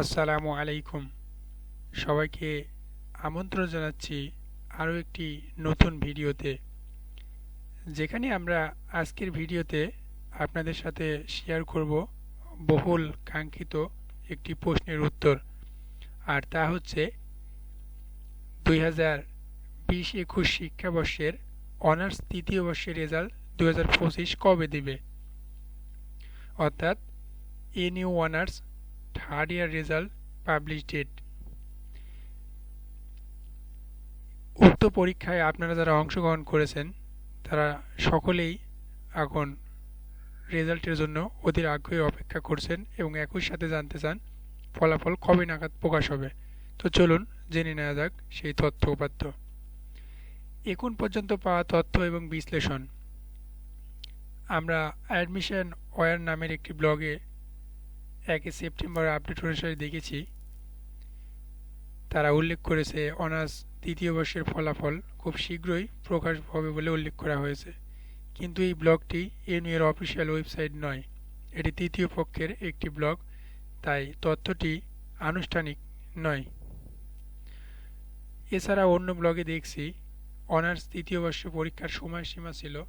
আসসালামু আলাইকুম। সবাইকে আমন্ত্রণ জানাচ্ছি আরও একটি নতুন ভিডিওতে। যেখানে আমরা আজকের ভিডিওতে আপনাদের সাথে শেয়ার করব বহুল কাঙ্ক্ষিত একটি প্রশ্নের উত্তর। আর তা হচ্ছে, দুই হাজার বিশ একুশ শিক্ষাবর্ষের অনার্স তৃতীয় বর্ষের রেজাল্ট দু হাজার পঁচিশ কবে দেবে? অর্থাৎ N U honours third year result publish date উক্ত পরীক্ষায় আপনারা যারা অংশগ্রহণ করেছেন, তারা সকলেই এখন রেজাল্টের জন্য অধীর আগ্রহে অপেক্ষা করছেন এবং একই সাথে জানতে চান ফলাফল কবে নাগাদ প্রকাশ হবে। তো চলুন জেনে নেওয়া যাক সেই তথ্য উপাত্য এখন পর্যন্ত পাওয়া তথ্য এবং বিশ্লেষণ। আমরা অ্যাডমিশন ওয়ার নামের একটি ব্লগে একই সেপ্টেম্বর আপডেট অনুসারে দেখেছি। তারা উল্লেখ করেছে, অনার্স তৃতীয় বর্ষের ফলাফল খুব শীঘ্রই প্রকাশ হবে বলে উল্লেখ করা হয়েছে। কিন্তু এই ব্লগটি এর অফিসিয়াল ওয়েবসাইট নয়, এটি তৃতীয় পক্ষের একটি ব্লগ, তাই তথ্যটি আনুষ্ঠানিক নয়। এছাড়া অন্য ব্লগে দেখছি, অনার্স তৃতীয় বর্ষ পরীক্ষার সময়সীমা ছিল,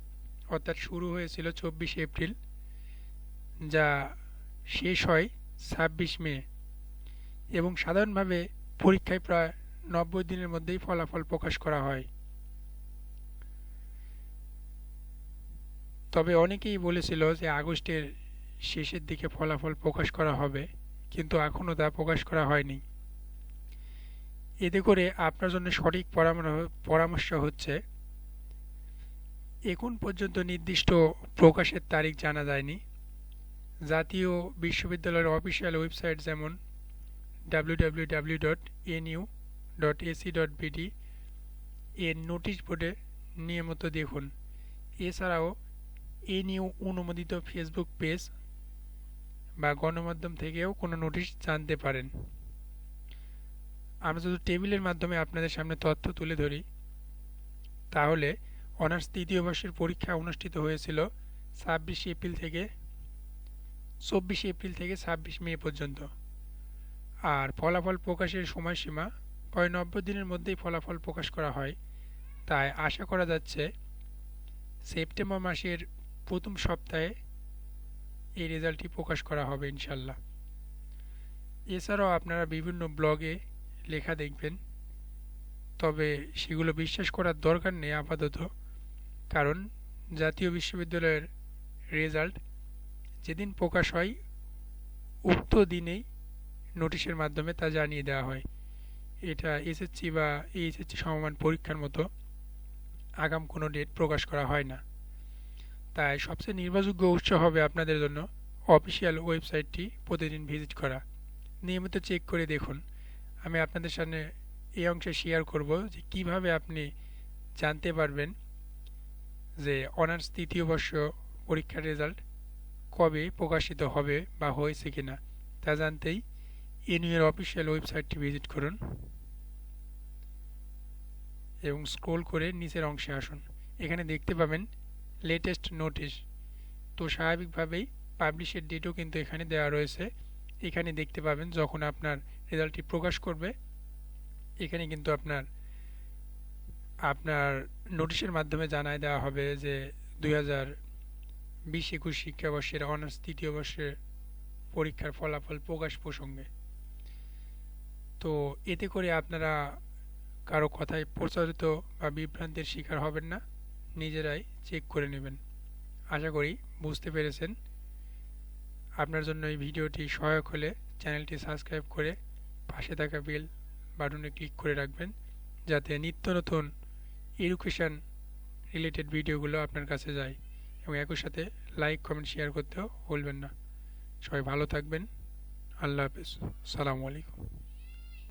অর্থাৎ শুরু হয়েছিল চব্বিশে এপ্রিল, যা শেষ হয় ছাব্বিশ মে এবং সাধারণভাবে পরীক্ষায় প্রায় নব্বই দিনের মধ্যেই ফলাফল প্রকাশ করা হয়। তবে অনেকেই বলেছিল যে আগস্টের শেষের দিকে ফলাফল প্রকাশ করা হবে, কিন্তু এখনও তা প্রকাশ করা হয়নি। এতে করে আপনার জন্য সঠিক পরামর্শ হচ্ছে, এখন পর্যন্ত নির্দিষ্ট প্রকাশের তারিখ জানা যায়নি। জাতীয় বিশ্ববিদ্যালয়ের অফিসিয়াল ওয়েবসাইট যেমন ডাব্লিউ ডট ডট ডট এর নোটিশ বোর্ডে নিয়মিত দেখুন। এছাড়াও এনইউ অনুমোদিত ফেসবুক পেজ বা গণমাধ্যম থেকেও কোনো নোটিশ জানতে পারেন। আমরা যদি টেবিলের মাধ্যমে আপনাদের সামনে তথ্য তুলে ধরি। তাহলে অনার্স তৃতীয় বর্ষের পরীক্ষা অনুষ্ঠিত হয়েছিল ছাব্বিশে এপ্রিল থেকে চব্বিশে এপ্রিল থেকে ছাব্বিশ মে পর্যন্ত। আর ফলাফল প্রকাশের সময়সীমা প্রায় নব্বই দিনের মধ্যেই ফলাফল প্রকাশ করা হয়। তাই আশা করা যাচ্ছে সেপ্টেম্বর মাসের প্রথম সপ্তাহে এই রেজাল্টটি প্রকাশ করা হবে ইনশাল্লাহ এছাড়াও আপনারা বিভিন্ন ব্লগে লেখা দেখবেন। তবে সেগুলো বিশ্বাস করার দরকার নেই আপাতত। কারণ জাতীয় বিশ্ববিদ্যালয়ের রেজাল্ট যেদিন প্রকাশ হয়, উক্ত দিনেই নোটিশের মাধ্যমে তা জানিয়ে দেওয়া হয়। এটা এসএসসি বা এইচএসসি সমমান পরীক্ষার মতো আগাম কোনো ডেট প্রকাশ করা হয় না। তাই সবচেয়ে নির্ভরযোগ্য উৎস হবে আপনাদের জন্য অফিসিয়াল ওয়েবসাইটটি প্রতিদিন ভিজিট করা। নিয়মিত চেক করে দেখুন। আমি আপনাদের সামনে এই অংশে শেয়ার করব যে কীভাবে আপনি জানতে পারবেন যে অনার্স তৃতীয় বর্ষ পরীক্ষার রেজাল্ট কবে প্রকাশিত হবে বা হয়েছে কিনা তা জানতেই এনইউয়ের অফিসিয়াল ওয়েবসাইটটি ভিজিট করুন এবং স্ক্রোল করে নিচের অংশে আসুন। এখানে দেখতে পাবেন লেটেস্ট নোটিশ। তো স্বাভাবিকভাবেই পাবলিশের ডেটও কিন্তু এখানে দেওয়া রয়েছে। এখানে দেখতে পাবেন যখন আপনার রেজাল্টটি প্রকাশ করবে, এখানে কিন্তু আপনার আপনার নোটিশের মাধ্যমে জানায় দেওয়া হবে যে দুই হাজার বিশ একুশ শিক্ষাবর্ষের অনার্স তৃতীয় বর্ষের পরীক্ষার ফলাফল প্রকাশ প্রসঙ্গে। তো এতে করে আপনারা কারও কথায় প্রচারিত বা বিভ্রান্তির শিকার হবেন না, নিজেরাই চেক করে নেবেন। আশা করি বুঝতে পেরেছেন। আপনার জন্য এই ভিডিওটি সহায়ক হলে চ্যানেলটি সাবস্ক্রাইব করে পাশে থাকা বেল বাটনে ক্লিক করে রাখবেন, যাতে নিত্য নতুন এডুকেশান রিলেটেড ভিডিওগুলো আপনার কাছে যায়। এবং একই সাথে লাইক কমেন্ট শেয়ার করতেও ভুলবেন না। সবাই ভালো থাকবেন। আল্লাহ হাফিজ। সালামু আলাইকুম।